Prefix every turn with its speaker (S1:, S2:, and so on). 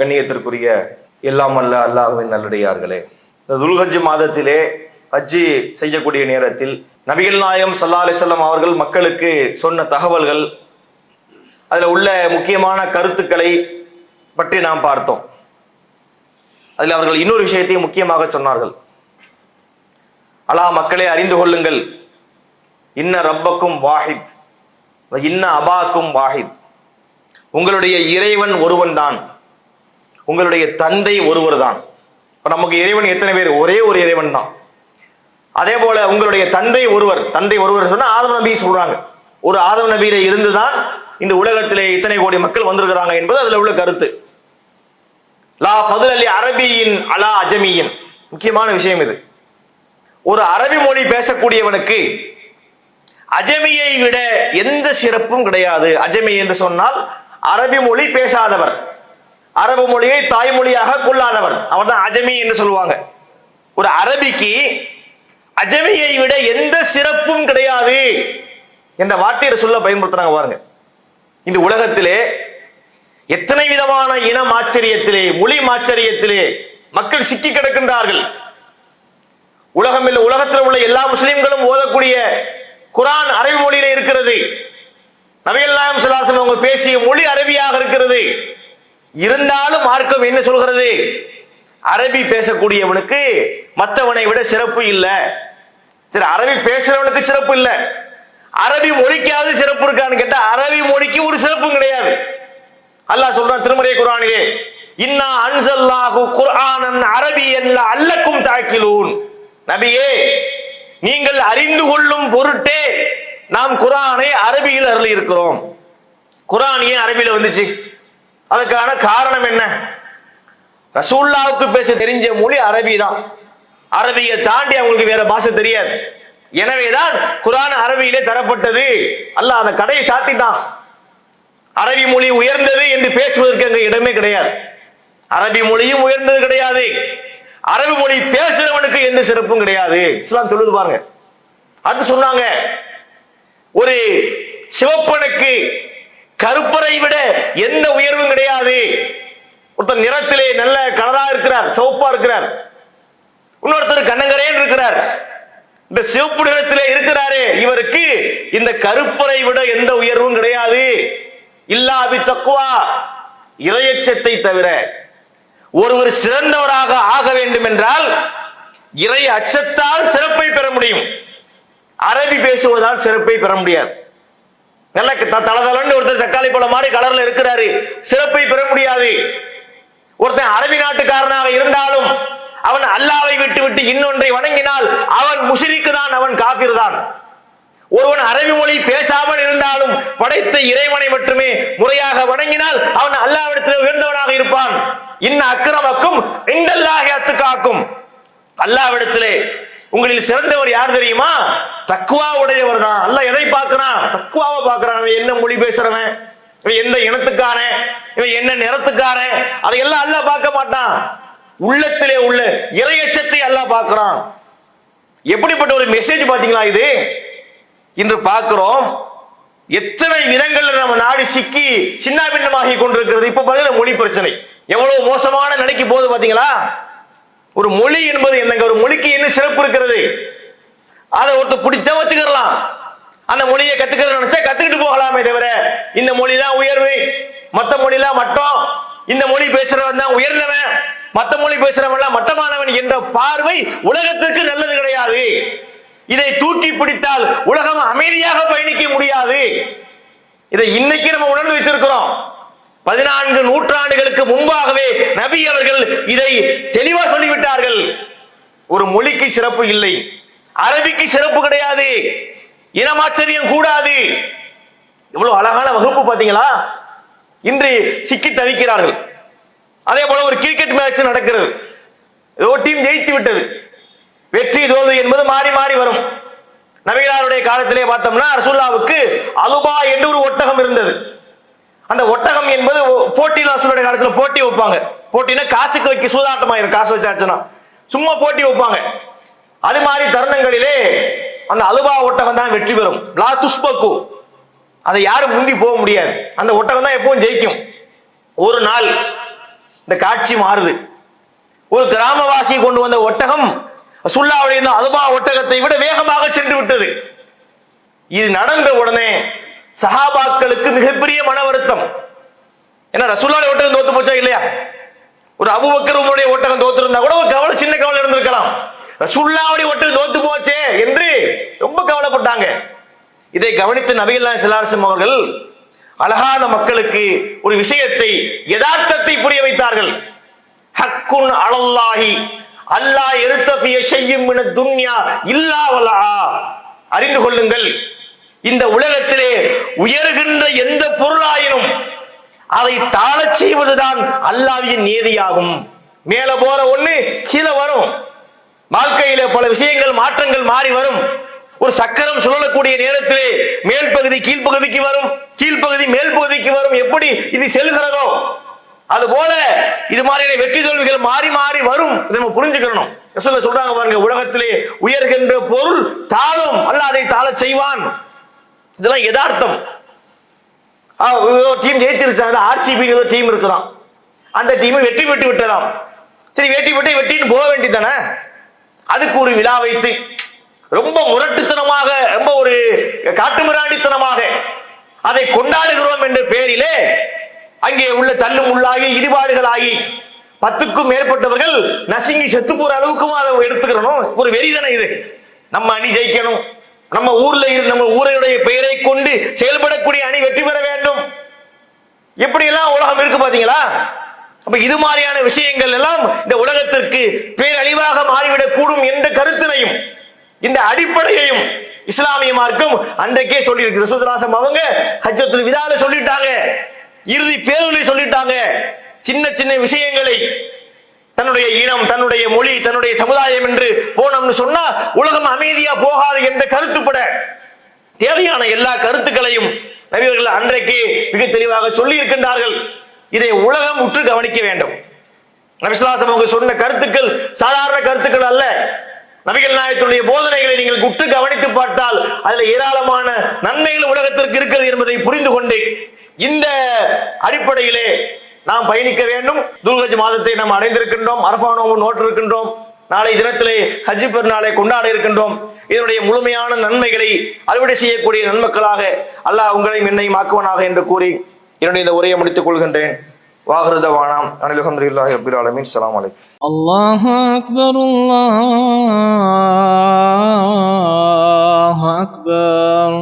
S1: கண்ணியத்திற்குரிய எல்லாம் அல்ல அல்லாஹுவின் நல்லடியார்களே. இந்த துல்ஹஜ் மாதத்திலே ஹஜ்ஜி செய்யக்கூடிய நேரத்தில் நபிகள் நாயம் சல்லா அலிசல்லாம் அவர்கள் மக்களுக்கு சொன்ன தகவல்கள் அதில் உள்ள முக்கியமான கருத்துக்களை பற்றி நாம் பார்த்தோம். அதில் அவர்கள் இன்னொரு விஷயத்தையும் முக்கியமாக சொன்னார்கள். அலா மக்களே அறிந்து கொள்ளுங்கள். இன்ன ரப்பக்கும் வாஹித் இன்ன அபாக்கும் வாஹித். உங்களுடைய இறைவன் ஒருவன் தான் உங்களுடைய தந்தை ஒருவர் தான் இப்ப நமக்கு இறைவன் எத்தனை பேர்? ஒரே ஒரு இறைவன் தான் அதே போல உங்களுடைய தந்தை ஒருவர் தந்தை ஒருவர் சொன்னா ஆதம் நபி சொல்றாங்க. ஒரு ஆதம் நபியில இருந்துதான் இந்த உலகத்திலே இத்தனை கோடி மக்கள் வந்திருக்கிறாங்க என்பது அதுல உள்ள கருத்து. லா பதில் அலி அரபியின் அலா அஜமியின். முக்கியமான விஷயம் இது. ஒரு அரபி மொழி பேசக்கூடியவனுக்கு அஜமியை விட எந்த சிறப்பும் கிடையாது. அஜமி என்று சொன்னால் அரபி மொழி பேசாதவர். அரபு மொழியை தாய்மொழியாக கொள்ளாதவர். அவன் தான் அஜமி என்று சொல்லுவாங்க. ஒரு அரபிக்கு அஜமியை விட எந்த சிறப்பும் கிடையாது என்ற வார்த்தையை சொல்ல பயன்படுத்துறாங்க பாருங்க. இந்த உலகத்திலே எத்தனை விதமான இன மாச்சரியத்திலே மொழி மாச்சரியத்திலே மக்கள் சிக்கி கிடக்கின்றார்கள். உலகம் இல்லை உலகத்தில் உள்ள எல்லா முஸ்லிம்களும் ஓதக்கூடிய குரான் அரபி மொழியில இருக்கிறது. நபிகள் நாயம் அவங்க பேசிய மொழி அரபியாக இருக்கிறது. இருந்தாலும் மார்க்கம் என்ன சொல்கிறது? அரபி பேசக்கூடியவனுக்கு மற்றவனை விட சிறப்பு இல்லை. சரி அரபி பேசுறவனுக்கு சிறப்பு இல்லை. அரபி மொழிக்காவது சிறப்பு இருக்கான்னு கேட்டா அரபி மொழிக்கு ஒரு சிறப்பும் கிடையாது. அல்லாஹ் சொல்றான் திருமறை குரானிலே இன்னா அன்சல்லாஹு குர்ஆனன் அரபியன் அல்லக்கும் தாக்கிலூன். நபியே நீங்கள் அறிந்து கொள்ளும் பொருட்டே நாம் குரானை அரபியில் அருளி இருக்கிறோம். குரான் ஏன் அரபியில் வந்துச்சு? அதுக்கான காரணம் என்ன? ரசூல்லாவுக்கு பேச தெரிஞ்ச மொழி அரபி தான். அரபியை தாண்டி அவங்களுக்கு வேற பாஷை தெரியாது. எனவேதான் குரான் அரபியிலே தரப்பட்டது. அல்ல அந்த கடையை சாத்திட்டான். அரபி மொழி உயர்ந்தது என்று பேசுவதற்கு அங்க இடமே கிடையாது. அரபி மொழியும் உயர்ந்தது கிடையாது. அரபு மொழி பேசுறவனுக்கு எந்த சிறப்பும் கிடையாது. இஸ்லாம் சொல்லுது பாருங்க. அடுத்து சொன்னாங்க ஒரு சிவப்பனுக்கு கருப்பரை விட எந்த உயர்வும் கிடையாது. ஒருத்தர் நிறத்திலே நல்ல கலரா இருக்கிறார் சிவப்பா இருக்கிறார். இன்னொருத்தர் கண்ணங்கரேன் இருக்கிறார். இந்த சிவப்பு நிறத்திலே இருக்கிறாரே இவருக்கு இந்த கருப்பரை விட எந்த உயர்வும் கிடையாது. இல்லாபி தக்குவா இறையச்சத்தை தவிர. ஒருவர் சிறந்தவராக ஆக வேண்டும் என்றால் இறை அச்சத்தால் சிறப்பை பெற முடியும். அரபி பேசுவதால் சிறப்பை பெற முடியாது. நல்ல த- தளதளன்னு ஒருத்தர் தக்காளி பழம் மாதிரி கலர்ல இருக்கிறாரு. சிறப்பை பெற முடியாது. ஒருத்தன் அரபி நாட்டுக்காரனாக இருந்தாலும் அவன் அல்லாவை விட்டு விட்டு இன்னொன்றை வணங்கினால் அவன் முஷிரிக்கு தான் அவன் காபிர் தான். ஒருவன் அரபி மொழி பேசாமல் இருந்தாலும் படைத்த இறைவனை மட்டுமே முறையாக வணங்கினால் அவன் அல்லாவிடத்தில் உயர்ந்தவனாக இருப்பான். இன்ன அக்கிரமக்கும் இந்தல்லாக அத்துக்காக்கும். அல்லாவிடத்திலே உங்களில் சிறந்தவர் யார் தெரியுமா? தக்குவா உடையவர் தான் அல்ல எதை பார்க்கிறான்? தக்குவாவை பார்க்கிறான். அவன் என்ன மொழி பேசுறவன்? இவன் எந்த இனத்துக்காரன்? இவன் என்ன நிறத்துக்காரன்? அதையெல்லாம் அல்ல பார்க்க மாட்டான். உள்ளத்திலே உள்ள இறையச்சத்தை அல்ல பார்க்கிறான். எப்படிப்பட்ட ஒரு மெசேஜ் பாத்தீங்களா இது? இன்று பார்க்கிறோம் எத்தனை விதங்கள்ல நம்ம நாடு சிக்கி சின்ன பின்னமாகி கொண்டிருக்கிறது. இப்ப பாருங்க மொழி பிரச்சனை. எவ்வளவு மோசமான நிலைக்கு போகுது பாத்தீங்களா ஒரு மொழி என்பது என்னங்க? ஒரு மொழிக்கு என்ன சிறப்பு இருக்கிறது? அதை ஒருத்தர் பிடிச்சா வச்சுக்கலாம். அந்த மொழியை கத்துக்கிற நினைச்சா கத்துக்கிட்டு போகலாமே தவிர இந்த மொழி தான் உயர்வு. மத்த மொழிலாம் மட்டும். மட்டம் இந்த மொழி பேசுறவன் தான் உயர்ந்தவன். மத்த மொழி பேசுறவன் எல்லாம் மட்டமானவன் என்ற பார்வை உலகத்திற்கு நல்லது கிடையாது. இதை தூக்கி பிடித்தால் உலகம் அமைதியாக பயணிக்க முடியாது. இதை இன்னைக்கு நம்ம உணர்ந்து வச்சு பதினான்கு நூற்றாண்டுகளுக்கு முன்பாகவே நபி அவர்கள் இதை தெளிவா சொல்லிவிட்டார்கள். ஒரு மொழிக்கு சிறப்பு இல்லை. அரபிக்கு சிறப்பு கிடையாது. இனமாச்சரியம் கூடாது. இவ்வளவு அழகான வகுப்பு பாத்தீங்களா இன்று சிக்கி தவிக்கிறார்கள். அதே போல ஒரு கிரிக்கெட் மேட்ச் நடக்கிறது. ஏதோ டீம் ஜெயித்து விட்டது. வெற்றி தோல்வி என்பது மாறி மாறி வரும். நபிகளாருடைய காலத்திலே பார்த்தோம்னா ரசூல்லாவுக்கு அலுபா என்று ஒரு ஒட்டகம் இருந்தது. அந்த ஒட்டகம் என்பது ஒ- போட்டியில் ரசூலுடைய காலத்துல போட்டி வைப்பாங்க. போட்டினா காசுக்கு வைக்க சூதாட்டமாயிரும் காசு வச்சாச்சுன்னா. சும்மா போட்டி வைப்பாங்க. அது மாதிரி தருணங்களிலே அந்த அலுபா ஒட்டகம் தான் வெற்றி பெறும். லா துஷ்பக்கு அதை யாரும் முந்தி போக முடியாது. அந்த ஒட்டகம் தான் எப்பவும் ஜெயிக்கும். ஒரு நாள் இந்த காட்சி மாறுது. ஒரு கிராமவாசி கொண்டு வந்த ஒட்டகம் சுல்லாவுடைய இந்த ஒட்டகத்தை விட வேகமாக சென்று விட்டது. இது நடந்த உடனே சஹாபாக்களுக்கு மிகப்பெரிய மன வருத்தம். ஏன்னா ரசூல்லாவுடைய ஒட்டகம் தோத்து போச்சா இல்லையா? ஒரு அபுபக்கர் உங்களுடைய ஒட்டகம் தோத்து இருந்தா கூட ஒரு கவலை சின்ன கவலை இருந்திருக்கலாம். ரசூல்லாவுடைய ஒட்டகம் தோத்து போச்சே என்று ரொம்ப கவலைப்பட்டாங்க. இதை கவனித்து நபிகள் சிலாரசம் அவர்கள் அழகான மக்களுக்கு ஒரு விஷயத்தை யதார்த்தத்தை புரிய வைத்தார்கள். ஹக்குன் அலல்லாஹி அல்லாஹ் எடுத்தபிய செய்யும் துன்யா இல்லாவலா அறிந்து கொள்ளுங்கள். இந்த உலகத்திலே உயர்கின்ற எந்த பொருளாயினும் அதை தாழச் செய்வதுதான் அல்லாவின் நீதியாகும். மேல போற ஒண்ணு கீழே வரும். வாழ்க்கையில பல விஷயங்கள் மாற்றங்கள் மாறி வரும். ஒரு சக்கரம் சுழலக்கூடிய நேரத்திலே மேல் பகுதி கீழ்ப்பகுதிக்கு வரும். கீழ்ப்பகுதி மேல் பகுதிக்கு வரும். எப்படி இது செல்கிறதோ அது போல இது மாதிரியான வெற்றி தோல்விகள் மாறி மாறி வரும். இதை நம்ம புரிஞ்சுக்கணும். சொல்றாங்க பாருங்க உலகத்திலே உயர்கின்ற பொருள் தாழும். அல்ல அதை தாழ செய்வான். இதெல்லாம் யதார்த்தம். டீம் ஜெயிச்சிருச்சாங்க ஆர்சிபி ஏதோ டீம் இருக்குதாம். அந்த டீம் வெற்றி பெற்று விட்டதாம். சரி வெற்றி பெற்று வெற்றின்னு போக வேண்டியதானே அதுக்கு ஒரு விழா வைத்து ரொம்ப முரட்டுத்தனமாக ரொம்ப ஒரு காட்டுமிராண்டித்தனமாக அதை கொண்டாடுகிறோம் என்ற பெயரிலே அங்கே உள்ள தள்ளு முள்ளாகி இடிபாடுகளாகி பத்துக்கும் மேற்பட்டவர்கள் நசுங்கி செத்து போற அளவுக்கும் அதை எடுத்துக்கிறணும். ஒரு வெறிதனை இது. நம்ம அணி ஜெயிக்கணும். நம்ம ஊர்ல இரு நம்ம ஊரையுடைய பெயரை கொண்டு செயல்படக்கூடிய அணி வெற்றி பெற வேண்டும். எப்படி எல்லாம் உலகம் இருக்கு பாத்தீங்களா? அப்ப இது மாதிரியான விஷயங்கள் எல்லாம் இந்த உலகத்திற்கு பேரழிவாக மாறிவிடக் கூடும் என்ற கருத்தினையும் இந்த அடிப்படையையும் இஸ்லாமிய மார்க்கம் அன்றைக்கே சொல்லி இருக்கு ரசூதராசம் அவங்க ஹஜ்ஜத்தில் விதால சொல்லிட்டாங்க. இறுதி பேருளை சொல்லிட்டாங்க. சின்ன சின்ன விஷயங்களை தன்னுடைய இனம் தன்னுடைய மொழி தன்னுடைய சமுதாயம் என்று போனோம்னு சொன்னா உலகம் அமைதியா போகாது என்ற கருத்துப்பட. தேவையான எல்லா கருத்துக்களையும் நபியவர்கள் அன்றைக்கு மிக தெளிவாக சொல்லி இருக்கின்றார்கள் இதை உலகம் உற்று கவனிக்க வேண்டும். நபிசுலாசம் அவங்க சொன்ன கருத்துக்கள் சாதாரண கருத்துக்கள் அல்ல. நபிகள் நாயகத்துடைய போதனைகளை நீங்கள் உற்று கவனித்து பார்த்தால் அதுல ஏராளமான நன்மைகள் உலகத்திற்கு இருக்கிறது என்பதை புரிந்து கொண்டு இந்த அடிப்படையிலே நாம் பயணிக்க வேண்டும். துல்கஜ் மாதத்தை நாம் அடைந்திருக்கின்றோம். அரபா நோம்பு இருக்கின்றோம் நாளை தினத்திலே ஹஜ்ஜி பெருநாளை கொண்டாட இருக்கின்றோம். இதனுடைய முழுமையான நன்மைகளை அறுவடை செய்யக்கூடிய நன்மக்களாக அல்லாஹ் உங்களையும் என்னையும் ஆக்குவனாக என்று கூறி என்னுடைய இந்த உரையை முடித்துக் கொள்கின்றேன். வாகருதவானாம் அனில் அஹமதுல்லாஹி ரபில் ஆலமின். சலாம் அலை
S2: அல்லாஹ் அக்பர் அல்லாஹ் அக்பர்.